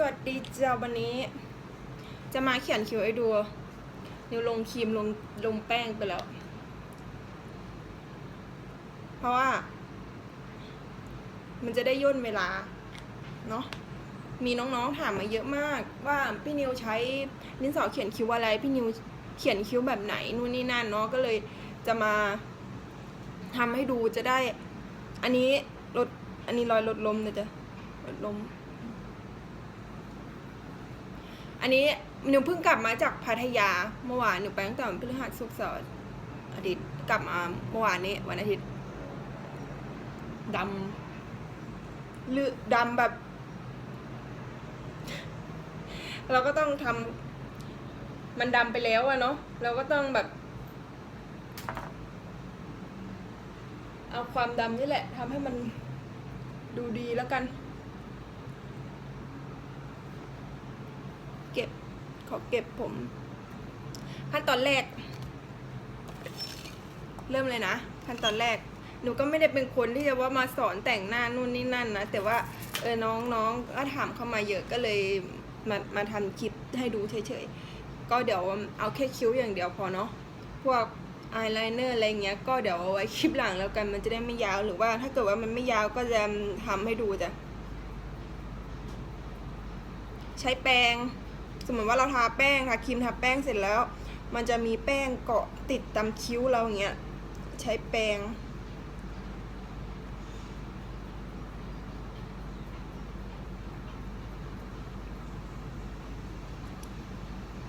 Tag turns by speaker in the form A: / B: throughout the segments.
A: สวัสดีเจ้าวันนี้ จะมาเขียนคิ้วให้ดูนิวลงครีมลงลงแป้งไปแล้ว เพราะว่า มันจะได้ย่นเวลา เนาะมีน้องๆถามมาเยอะมาก ว่าพี่นิวใช้ดินสอเขียนคิ้วอะไร พี่นิวเขียนคิ้วแบบไหนนู่นนี่นั่นเนาะก็เลยจะมาทำให้ดูจะได้ อันนี้ลดอันนี้รอยลดลมนะจ๊ะลดลม อันนี้หนูเพิ่งกลับมาจากพัทยาเมื่อวานหนูไปตั้งแต่วันพฤหัสศุกร์เสาร์อาทิตย์กลับมาเมื่อวานนี้วันอาทิตย์ดำลือดำแบบ เราก็ต้องทำมันดำไปแล้วอะเนาะเราก็ต้องแบบ เอาความดำนี่แหละทำให้มันดูดีแล้วกัน เก็บ ขอเก็บผม ขั้นตอนแรก เริ่มเลยนะ ขั้นตอนแรก หนูก็ไม่ได้เป็นคนที่จะว่ามาสอนแต่งหน้านู่นนี่นั่นนะ แต่ว่าเออน้องน้องก็ถามเข้ามาเยอะก็เลยมามาทำคลิปให้ดูเฉยๆ ก็เดี๋ยวเอาแค่คิ้วอย่างเดียวพอเนาะ พวกอายไลเนอร์อะไรเงี้ย ก็เดี๋ยวเอาไว้คลิปหลังแล้วกันมันจะได้ไม่ยาวหรือว่าถ้าเกิดว่ามันไม่ยาวก็จะทำให้ดูจ้ะใช้แปรง สมมติว่าเราทาแป้งทาครีมทาแป้งเสร็จแล้ว มันจะมีแป้งเกาะติดตามคิ้วเราอย่างเงี้ยใช้แปรง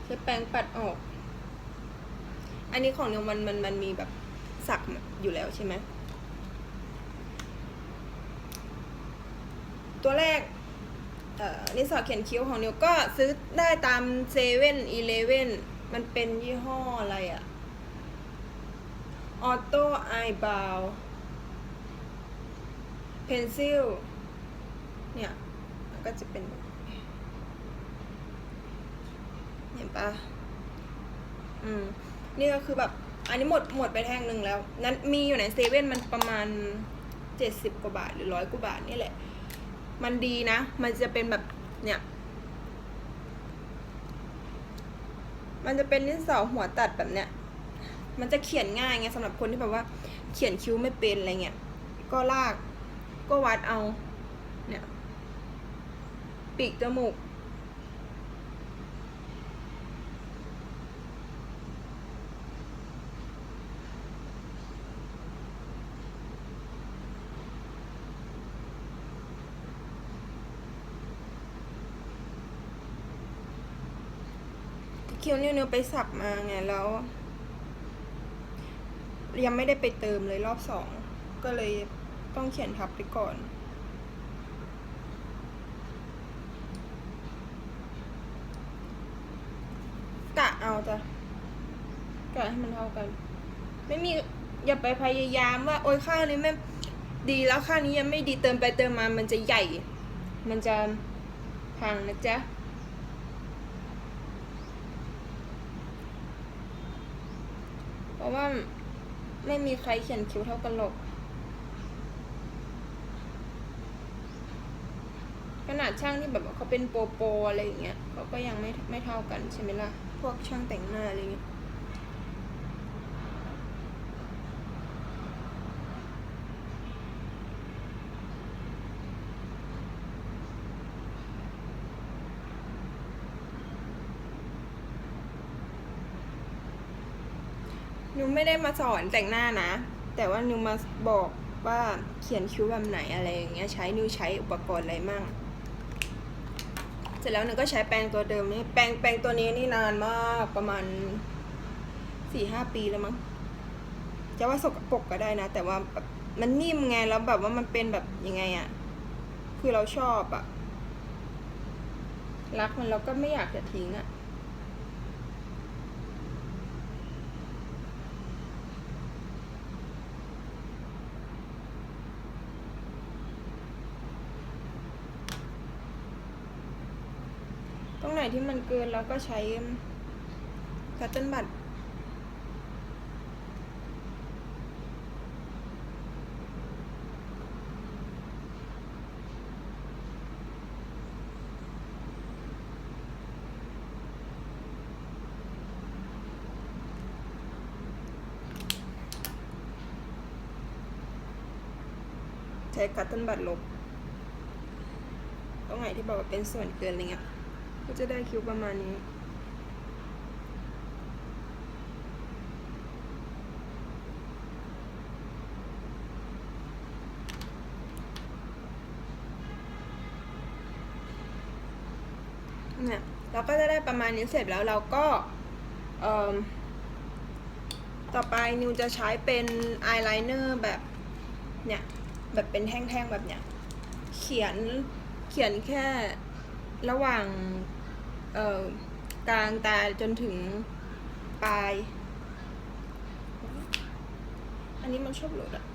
A: ใช้แปรงปัดออก อันนี้ของเนี่ยมันมันมันมีแบบสักอยู่แล้วใช่ไหมตัวแรก นิสสอเขียนคิ้วของนิวก็ซื้อได้ตามเซเว่นอีเลเว่นมันเป็นยี่ห้ออะไรอะออโต้ไอบาวเพนซิลเนี่ยก็จะเป็นเห็นปะอืม นี่ก็คือแบบ อันนี้หมดหมดไปแท่งหนึ่งแล้ว นั้นมีอยู่ในเซเว่นมันประมาณเจ็ดสิบกว่าบาทหรือร้อยกว่าบาทนี่แหละ มันดีนะ มันจะเป็นแบบเนี่ย มันจะเป็นดินสอหัวตัดแบบเนี้ย มันจะเขียนง่ายไงสำหรับคนที่แบบว่า เขียนคิ้วไม่เป็นอะไรเงี้ย ก็ลาก ก็วัดเอา เนี่ย ปีกจมูก คิ้ว นิวนิ้วไปสับมาไงแล้ว ยังไม่ได้ไปเติมเลยรอบสอง ก็เลยต้องเขียนทับไปก่อนกะเอาจ้ะกะให้มันเท่ากัน ไม่มีอย่าไปพยายามว่า โอ้ยข้างนี้ไม่ดีแล้วข้างนี้ยังไม่ดีเติมไปเติมมามันจะใหญ่ มันจะพังนะจ๊ะ เพ ราะว่าไม่มีใครเขียนคิ้วเท่ากันหรอก ขนาดช่างที่แบบว่าเขาเป็นโปรโปรอะไรอย่างเงี้ยเขาก็ยังไม่ไม่เท่ากันใช่ไหมล่ะ พวกช่างแต่งหน้าอะไรเงี้ย ไม่ได้มาสอนแต่งหน้านะ แต่ว่านิวมาบอกว่าเขียนคิ้วแบบไหนอะไรอย่างเงี้ยใช้นิวใช้อุปกรณ์อะไรมั่งเสร็จแล้วนิวก็ใช้แปรงตัวเดิมนี่แปรงแปรงตัวนี้นี่นานมากประมาณสี่ห้าปีแล้วมั้งจะว่าสกปรกก็ได้นะ แต่ว่ามันนิ่มไงแล้วแบบว่ามันเป็นแบบยังไงอะคือเราชอบอะรักมันเราก็ไม่อยากจะทิ้งอะต ไหนที่มันเกินเราก็ใช้คัตเติ้ลบัตรใช้คัตเติ้ลบัตรลบ ตรงไหนที่บอกว่าเป็นส่วนเกินอะไรเงี้ย ก็จะได้คิ้วประมาณนี้ เนี่ยเราก็จะได้ประมาณนี้เสร็จแล้วเราก็ต่อไปนิวจะใช้เป็นอายไลเนอร์แบบเนี่ยแบบเป็นแท่งๆแบบเนี้ยเขียนเขียนแค่ระหว่าง เอ่อกลางตาจนถึงปลาย อันนี้มันชอบหลุดอะ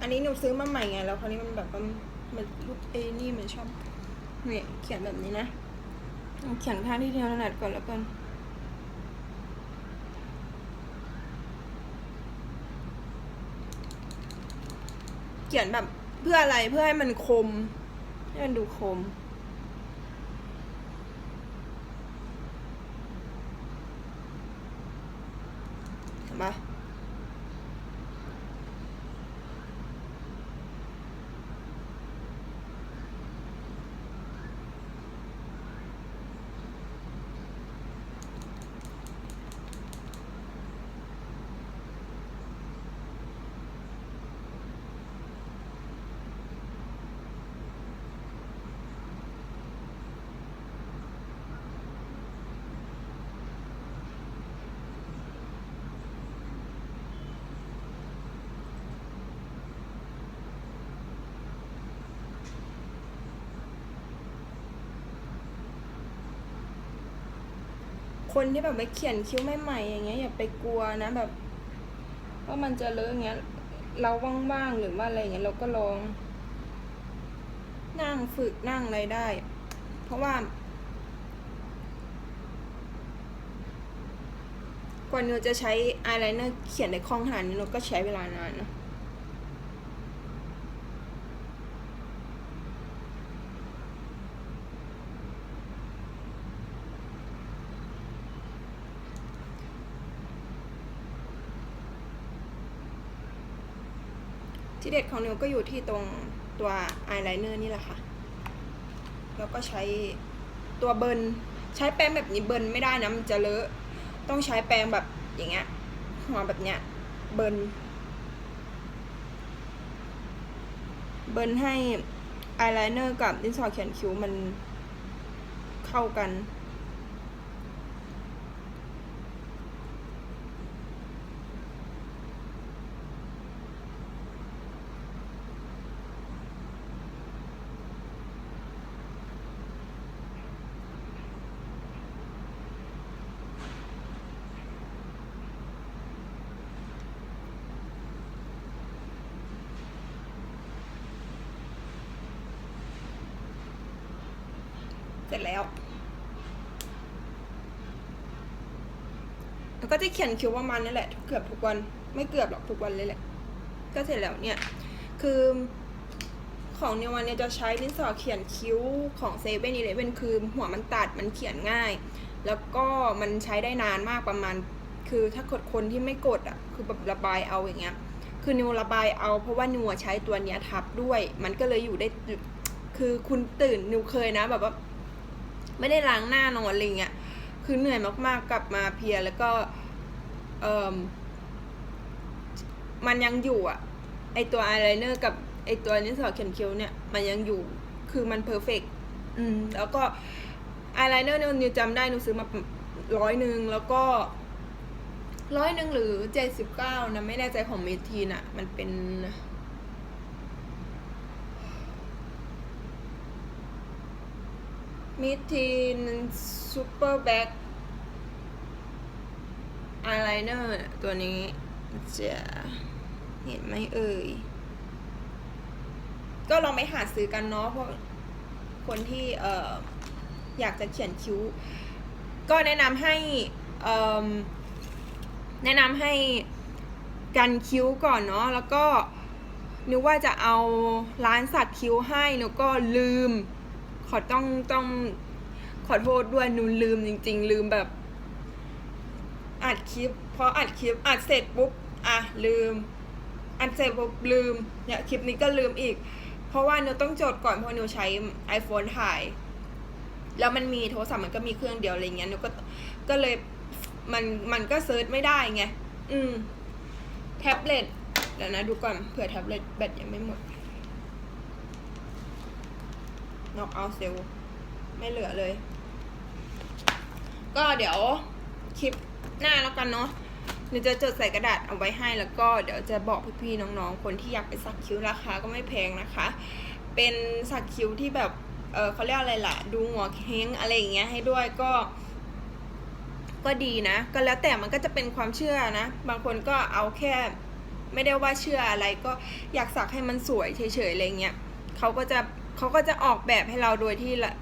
A: อันนี้หนูซื้อมาใหม่ไง แล้วคราวนี้มันแบบมันรูปเอนี่มันชอบเนี่ยเขียนแบบนี้นะเขียนข้างที่เทียวถนัดก่อนแล้วกันเขียนแบบเพื่ออะไรเพื่อให้มันคม ให้มันดูคม คนที่แบบไปเขียนคิ้วใหม่ๆอย่างเงี้ยอย่าไปกลัวนะแบบว่ามันจะเลอะอย่างเงี้ย เราว่างๆหรือว่าอะไรอย่างเงี้ยเราก็ลอง นั่งฝึกนั่งอะไรได้ เพราะว่า กว่านิวจะใช้อายไลเนอร์เขียนในคล่องขนาดนี้เราก็ใช้เวลานานนะ เด็ดของนิวก็อยู่ที่ตรงตัวอายไลเนอร์นี่แหละค่ะ แล้วก็ใช้ตัวเบิร์นใช้แปรงแบบนี้เบิร์นไม่ได้นะมันจะเลอะต้องใช้แปรงแบบอย่างเงี้ยหัวแบบเนี้ยเบิร์นเบิร์นให้อายไลเนอร์กับดินสอเขียนคิ้วมันเข้ากัน ร็จแล้ว แล้วก็จะเขียนคิ้วประมาณนี้แหละเกือบทุกวันไม่เกือบหรอกทุกวันเลยแหละ ก็เสร็จแล้วเนี่ย คือของในวันเนี่ยจะใช้ดินสอเขียนคิ้วของเซเว่นอีเลฟเว่นคือหัวมันตัดมันเขียนง่าย แล้วก็มันใช้ได้นานมากประมาณ คือถ้ากดคนที่ไม่กดอะคือแบบระบายเอาอย่างเงี้ยคือนิวระบายเอาเพราะว่านิวใช้ตัวเนี้ยทับด้วย มันก็เลยอยู่ได้คือคุณตื่นนิวเคยนะ แบบว่า ไม่ได้ล้างหน้านอนอะไรเงี้ยคือเหนื่อยมากๆกลับมาเพลียแล้วก็เอ่มมันยังอยู่อะไอตัวอายไลเนอร์กับไอตัวนิสสอเขียนคิ้วเนี่ยมันยังอยู่คือมันเพอร์เฟกอืมแล้วก็อายไลเนอร์เนี่ยนิวจำได้นิวซื้อมาร้อยหนึ่งแล้วก็ร้อยหนึ่งหรือเจ็ดสิบเก้านะไม่แน่ใจของเมทีนอะมันเป็น มิทีนซูเปอร์แบ็กอายไลเนอร์ตัวนี้จะเห็นไหมเอ่ย ก็ลองไปหาซื้อกันเนาะเพราะคนที่เอ่ออยากจะเขียนคิ้ว ก็แนะนำให้เอิ่มแนะนำให้กันคิ้วก่อนเนาะแล้วก็นึกว่าจะเอาร้านสักคิ้วให้หนูก็ลืม อต้องต้องขอโทษด้วยหนูลืมจริง ๆ ลืมแบบ อัดคลิปพออัดคลิปอัดเสร็จปุ๊บอะลืม อันเสร็จปุ๊บลืมเนี่ยคลิปนี้ก็ลืมอีก เพราะว่านิวต้องจดก่อนเพราะนิวใช้ iPhone ถ่าย แล้วมันมีโทรศัพท์มันก็มีเครื่องเดียวอะไรเงี้ยนิวก็ก็เลยมันมันก็เซิร์ชไม่ได้ไงอืมแท็บเล็ตเดี๋ยวนะดูก่อนเผื่อแท็บเล็ตแบตยังไม่หมด นอกเอาเซลไม่เหลือเลย ก็เดี๋ยวคลิปหน้าแล้วกันเนาะหนูจะจดใส่กระดาษเอาไว้ให้แล้วก็เดี๋ยวจะบอกพี่ๆน้องๆ คนที่อยากไปสักคิ้วราคาก็ไม่แพงนะคะ เป็นสักคิ้วที่แบบเออเขาเรียกอะไรล่ะ ดูหัวเค้งอะไรอย่างเงี้ยให้ด้วยก็ ก็ดีนะ ก็แล้วแต่มันก็จะเป็นความเชื่อนะ บางคนก็เอาแค่ ไม่ได้ว่าเชื่ออะไรก็อยากสักให้มันสวยเฉยๆอะไรเงี้ยเขาก็จะ เขาก็จะออกแบบให้เราโดยที่ละ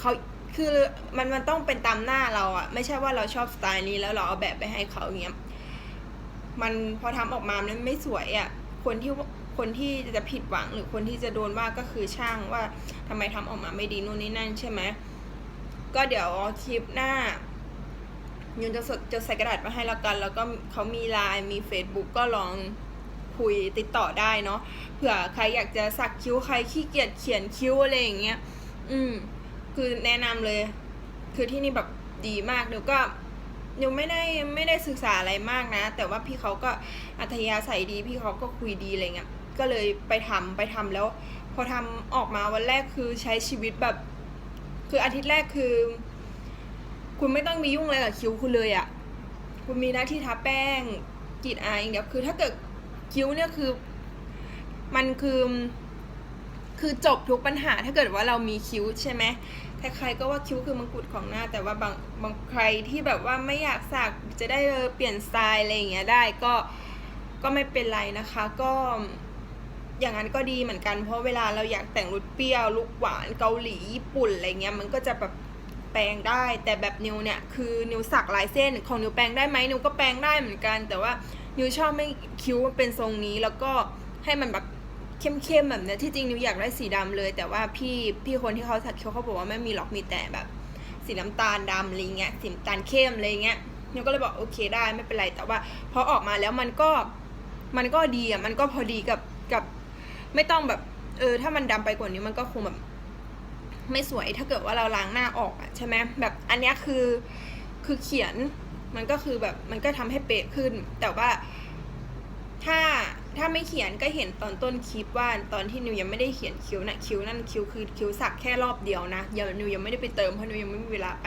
A: เขาคือมันมันต้องเป็นตามหน้าเราอะไม่ใช่ว่าเราชอบสไตล์นี้แล้วเราเอาแบบไปให้เขาอย่างเงี้ยมันพอทำออกมามันไม่สวยอะ่ะคนที่คนที่จะผิดหวังหรือคนที่จะโดนว่าก็คือช่างว่าทำไมทำออกมาไม่ดีนู่นนี่นั่นใช่ไหมก็เดี๋ยวคลิปหน้ายุนจะสดจะใส่กระดาษมาให้แล้วกัน แล้วก็เขามีไลน์มี Facebook ก็ลอง คุยติดต่อได้เนาะเผื่อใครอยากจะสักคิ้วใครขี้เกียจเขียนคิ้วอะไรอย่างเงี้ยอืมคือแนะนำเลย คือที่นี่แบบดีมากเดี๋ยวก็นิวไม่ได้ไม่ได้ศึกษาอะไรมากนะ แต่ว่าพี่เขาก็อัธยาศัยดีพี่เขาก็คุยดีอะไรเงี้ยก็เลยไปทำไปทำแล้ว พอทำออกมาวันแรกคือใช้ชีวิตแบบ คืออาทิตย์แรกคือ คุณไม่ต้องมียุ่งอะไรกับคิ้วคุณเลยอะ่ะคุณมีหน้าที่ทาแป้งกรีดอายอย่างเดียวคือถ้าเกิด คิ้วเนี่ยคือ มันคือ คือจบทุกปัญหาถ้าเกิดว่าเรามีคิ้วใช่ไหมใครๆก็ว่าคิ้วคือมังกรของหน้า แต่ว่าบางบางใครที่แบบว่าไม่อยากสักจะได้เปลี่ยนสไตล์อะไรอย่างเงี้ยได้ก็ก็ไม่เป็นไรนะคะ ก็อย่างนั้นก็ดีเหมือนกัน เพราะเวลาเราอยากแต่งรสเปรี้ยวลุกหวานเกาหลีญี่ปุ่นอะไรเงี้ยมันก็จะแบบแปลงได้ แต่แบบนิวเนี่ยคือนิวสักลายเส้นของนิวแปลงได้ไหมนิวก็แปลงได้เหมือนกัน แต่ว่า นิวชอบไม่คิ้วมันเป็นทรงนี้ แล้วก็ให้มันแบบเข้มๆแบบเนี้ยที่จริงนิวอยากได้สีดำเลย แต่ว่าพี่พี่คนที่เขาสักคิ้วเขาบอกว่าไม่มีหรอกมีแต่แบบ สีน้ำตาลดำอะไรเงี้ยสีน้ำตาลเข้มอะไรเงี้ยนิวก็เลยบอกโอเคได้ไม่เป็นไรแต่ว่าพอออกมาแล้วมันก็มันก็ดีอะมันก็พอดีกับกับไม่ต้องแบบ เออ ถ้ามันดำไปกว่านี้มันก็คงแบบไม่สวยถ้าเกิดว่าเราล้างหน้าออกอะใช่ไหมแบบอันเนี้ยคือคือเขียน มันก็คือแบบมันก็ทำให้เป๊ะขึ้น แต่ว่าถ้าถ้าไม่เขียนก็เห็นตอนต้นคลิปว่าตอนที่นิวยังไม่ได้เขียนคิ้วนะคิ้วนั่นคิ้วคือคิ้วสักแค่รอบเดียวนะยังนิวยังไม่ได้ไปเติมเพราะนิวยังไม่มีเวลาไป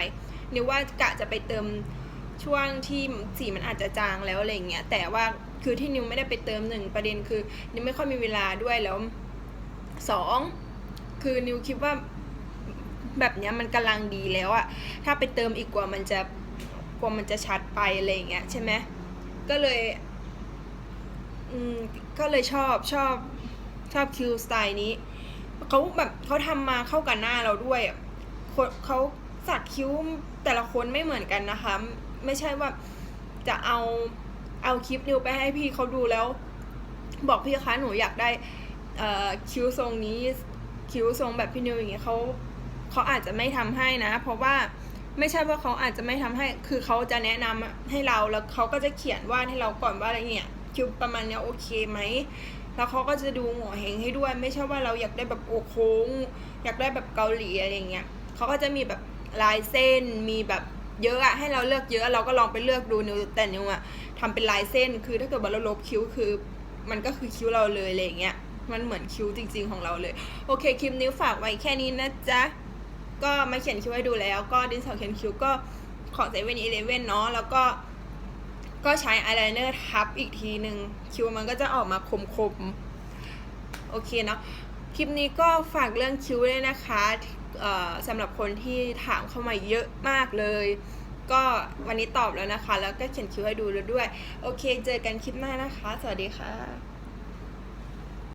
A: นิวว่ากะจะไปเติมช่วงที่สีมันอาจจะจางแล้วอะไรเงี้ยแต่ว่าคือที่นิวไม่ได้ไปเติมหนึ่งประเด็นคือนิวไม่ค่อยมีเวลาด้วยแล้วสองคือนิวคิดว่าแบบเนี้ยมันกำลังดีแล้วอะถ้าไปเติมอีกกว่ามันจะ กว่ามันจะชัดไปอะไรอย่างเงี้ยใช่ไหมก็เลยอืมก็เลยชอบชอบชอบคิวสไตล์นี้เขาแบบเขาทำมาเข้ากับหน้าเราด้วยคนเขาสักคิ้วแต่ละคนไม่เหมือนกันนะคะ ไม่ใช่ว่าจะเอาเอาคลิปนิวไปให้พี่เขาดูแล้ว บอกพี่คะหนูอยากได้คิ้วทรงนี้คิ้วทรงแบบพี่นิวอย่างเงี้ยเขาเขาอาจจะไม่ทำให้นะ เพราะว่า ไม่ใช่ว่าเขาอาจจะไม่ทำให้ คือเขาจะแนะนำให้เรา แล้วเขาก็จะเขียนวาดให้เราก่อนว่าอะไรเงี้ยคิวประมาณเนี้ยโอเคไหม แล้วเขาก็จะดูหัวเฮงให้ด้วย ไม่ใช่ว่าเราอยากได้แบบโอโค้ง อยากได้แบบเกาหลีอะไรเงี้ยเขาก็จะมีแบบลายเส้น มีแบบเยอะอะให้เราเลือกเยอะ เราก็ลองไปเลือกดูนิวแต่นิวอะทำเป็นลายเส้น คือถ้าเกิดว่าเราลบคิ้วคือ มันก็คือคิ้วเราเลยอะไรอย่างเงี้ย มันเหมือนคิ้วจริง ๆของเราเลย โอเคคลิปนี้ฝากไว้แค่นี้นะจ๊ะ ก็มาเขียนคิวให้ดูแล้ว ก็ดินสอเขียนคิวก็ของเซเว่นอีเลเว่นเนาะแล้วก็ ก็ใช้อายไลเนอร์ทับอีกทีหนึ่งคิวมันก็จะออกมาคมๆ โอเคเนาะคลิปนี้ก็ฝากเรื่องคิ้วด้วยนะคะสำหรับคนที่ถามเข้ามาเยอะมากเลย ก็วันนี้ตอบแล้วนะคะ แล้วก็เขียนคิ้วให้ดูแล้วด้วย โอเค เจอกันคลิปหน้านะคะ สวัสดีค่ะ